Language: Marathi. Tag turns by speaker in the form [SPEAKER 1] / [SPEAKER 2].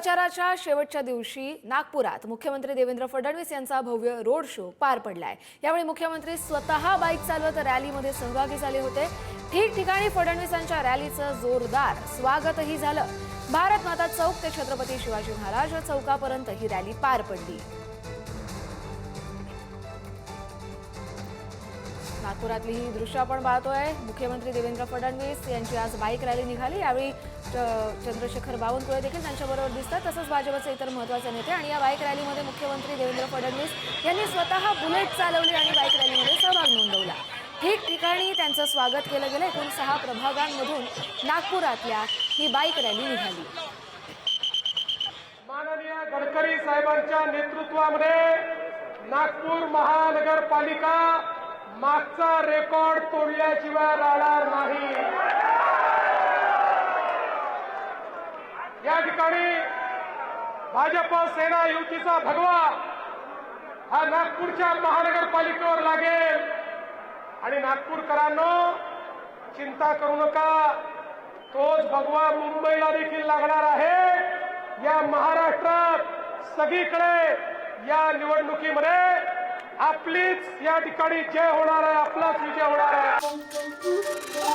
[SPEAKER 1] प्रचाराच्या शेवटच्या दिवशी नागपुरात मुख्यमंत्री देवेंद्र फडणवीस यांचा भव्य रोड शो पार पडलाय. यावेळी मुख्यमंत्री स्वतः बाईक चालवत रॅलीमध्ये सहभागी झाले होते. ठिकठिकाणी फडणवीसांच्या रॅलीचं जोरदार स्वागतही झालं. भारत माता चौक ते छत्रपती शिवाजी महाराज चौकापर्यंत ही रॅली पार पडली. नागपुरातली ही दृश्य आपण पाहतोय. मुख्यमंत्री देवेंद्र फडणवीस यांची आज बाईक रॅली निघाली. यावेळी च- चंद्रशेखर बावनकुळे देखील त्यांच्याबरोबर दिसतात. तसंच भाजपचे इतर महत्त्वाचे नेते आणि या बाईक रॅलीमध्ये मुख्यमंत्री देवेंद्र फडणवीस यांनी स्वतः बुलेट चालवली आणि बाईक रॅलीमध्ये सहभाग नोंदवला. ठिकठिकाणी त्यांचं स्वागत केलं गेलं. एकूण सहा प्रभागांमधून नागपुरातल्या ही बाईक रॅली निघाली.
[SPEAKER 2] माननीय गडकरी साहेबांच्या नेतृत्वामध्ये नागपूर महानगरपालिका मागचा रेकॉर्ड तोडल्याशिवाय राहणार नाही. या ठिकाणी भाजप सेना युतीचा भगवा हा नागपूरच्या महानगरपालिकेवर लागेल. आणि नागपूरकरांनो चिंता करू नका. तोच भगवा मुंबईला देखील लागणार आहे. या महाराष्ट्रात सगळीकडे या निवडणुकीमध्ये आपलीच या ठिकाणी जय होणार आहे आपलाच विजय होणार आहे.